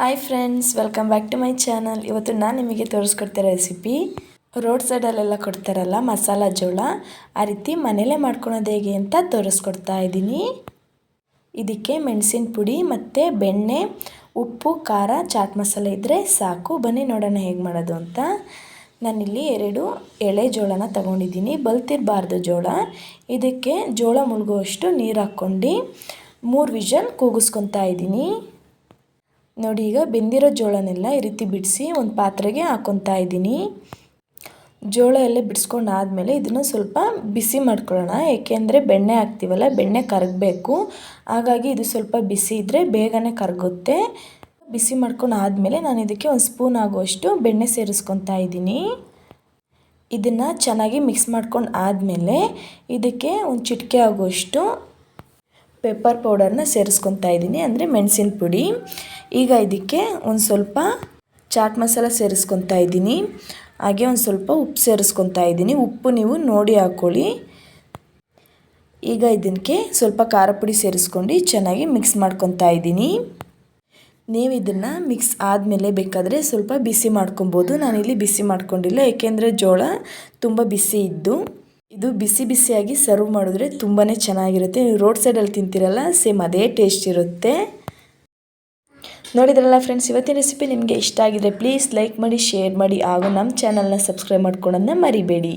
Hi friends welcome back to my channel ಇವತ್ತು ನಾನು ನಿಮಗೆ ತೋರಿಸ್ಕೊಡ್ತಿರೋ ರೆಸಿಪಿ ರೋಡ್ ಸೈಡಲ್ಲೆಲ್ಲ ಕೊಡ್ತಾರಲ್ಲ, ಮಸಾಲ ಜೋಳ. ಆ ರೀತಿ ಮನೇಲೇ ಮಾಡ್ಕೊಳೋದು ಹೇಗೆ ಅಂತ ತೋರಿಸ್ಕೊಡ್ತಾ ಇದ್ದೀನಿ. ಇದಕ್ಕೆ ಮೆಣಸಿನ ಪುಡಿ ಮತ್ತು ಬೆಣ್ಣೆ, ಉಪ್ಪು, ಖಾರ, ಚಾಟ್ ಮಸಾಲೆ ಇದ್ದರೆ ಸಾಕು. ಬನ್ನಿ ನೋಡೋಣ ಹೇಗೆ ಮಾಡೋದು ಅಂತ. ನಾನಿಲ್ಲಿ ಎರಡು ಎಳೆ ಜೋಳನ ತಗೊಂಡಿದ್ದೀನಿ. ಬಲ್ತಿರಬಾರ್ದು ಜೋಳ. ಇದಕ್ಕೆ ಜೋಳ ಮುಳುಗುವಷ್ಟು ನೀರು ಹಾಕ್ಕೊಂಡು ಮೂರು ವಿಷಲ್ ಕೂಗಿಸ್ಕೊತಾ ಇದ್ದೀನಿ. ನೋಡಿ, ಈಗ ಬೆಂದಿರೋ ಜೋಳನೆಲ್ಲ ಈ ರೀತಿ ಬಿಡಿಸಿ ಒಂದು ಪಾತ್ರೆಗೆ ಹಾಕೊತಾ ಇದ್ದೀನಿ. ಜೋಳ ಎಲ್ಲ ಬಿಡಿಸ್ಕೊಂಡು ಆದಮೇಲೆ ಇದನ್ನು ಸ್ವಲ್ಪ ಬಿಸಿ ಮಾಡ್ಕೊಳ್ಳೋಣ. ಏಕೆಂದರೆ ಬೆಣ್ಣೆ ಹಾಕ್ತೀವಲ್ಲ, ಬೆಣ್ಣೆ ಕರಗಬೇಕು. ಹಾಗಾಗಿ ಇದು ಸ್ವಲ್ಪ ಬಿಸಿ ಇದ್ದರೆ ಬೇಗನೆ ಕರಗುತ್ತೆ. ಬಿಸಿ ಮಾಡ್ಕೊಂಡು ಆದಮೇಲೆ ನಾನು ಇದಕ್ಕೆ ಒಂದು ಸ್ಪೂನ್ ಆಗುವಷ್ಟು ಬೆಣ್ಣೆ ಸೇರಿಸ್ಕೊತಾ ಇದ್ದೀನಿ. ಇದನ್ನು ಚೆನ್ನಾಗಿ ಮಿಕ್ಸ್ ಮಾಡ್ಕೊಂಡು ಆದಮೇಲೆ ಇದಕ್ಕೆ ಒಂದು ಚಿಟಿಕೆ ಆಗುವಷ್ಟು ಪೆಪ್ಪರ್ ಪೌಡರ್ನ ಸೇರಿಸ್ಕೊತಾ ಇದ್ದೀನಿ, ಅಂದರೆ ಮೆಣಸಿನ ಪುಡಿ. ಈಗ ಇದಕ್ಕೆ ಒಂದು ಸ್ವಲ್ಪ ಚಾಟ್ ಮಸಾಲ ಸೇರಿಸ್ಕೊತಾ ಇದ್ದೀನಿ. ಹಾಗೆ ಒಂದು ಸ್ವಲ್ಪ ಉಪ್ಪು ಸೇರಿಸ್ಕೊತಾ ಇದ್ದೀನಿ. ಉಪ್ಪು ನೀವು ನೋಡಿ ಹಾಕ್ಕೊಳ್ಳಿ ಈಗ ಇದಕ್ಕೆ ಸ್ವಲ್ಪ ಖಾರ ಪುಡಿ ಸೇರಿಸ್ಕೊಂಡು ಚೆನ್ನಾಗಿ ಮಿಕ್ಸ್ ಮಾಡ್ಕೊತಾ ಇದ್ದೀನಿ. ನೀವು ಇದನ್ನು ಮಿಕ್ಸ್ ಆದಮೇಲೆ ಬೇಕಾದರೆ ಸ್ವಲ್ಪ ಬಿಸಿ ಮಾಡ್ಕೊಬೋದು. ನಾನಿಲ್ಲಿ ಬಿಸಿ ಮಾಡ್ಕೊಂಡಿಲ್ಲ, ಏಕೆಂದರೆ ಜೋಳ ತುಂಬ ಬಿಸಿ ಇದ್ದು. ಇದು ಬಿಸಿ ಬಿಸಿಯಾಗಿ ಸರ್ವ್ ಮಾಡಿದ್ರೆ ತುಂಬಾ ಚೆನ್ನಾಗಿರುತ್ತೆ. ರೋಡ್ ಸೈಡಲ್ಲಿ ತಿಂತೀರಲ್ಲ ಸೇಮ್ ಅದೇ ಟೇಸ್ಟ್ ಇರುತ್ತೆ. ನೋಡಿದ್ರಲ್ಲ ಫ್ರೆಂಡ್ಸ್ ಇವತ್ತಿನ ರೆಸಿಪಿ ನಿಮಗೆ ಇಷ್ಟ ಆಗಿದ್ರೆ ಪ್ಲೀಸ್ ಲೈಕ್ ಮಾಡಿ ಶೇರ್ ಮಾಡಿ ಹಾಗೂ ನಮ್ಮ ಚಾನಲ್ನ ಸಬ್ಸ್ಕ್ರೈಬ್ ಮಾಡ್ಕೊಳ್ಳೋದನ್ನ ಮರಿಬೇಡಿ.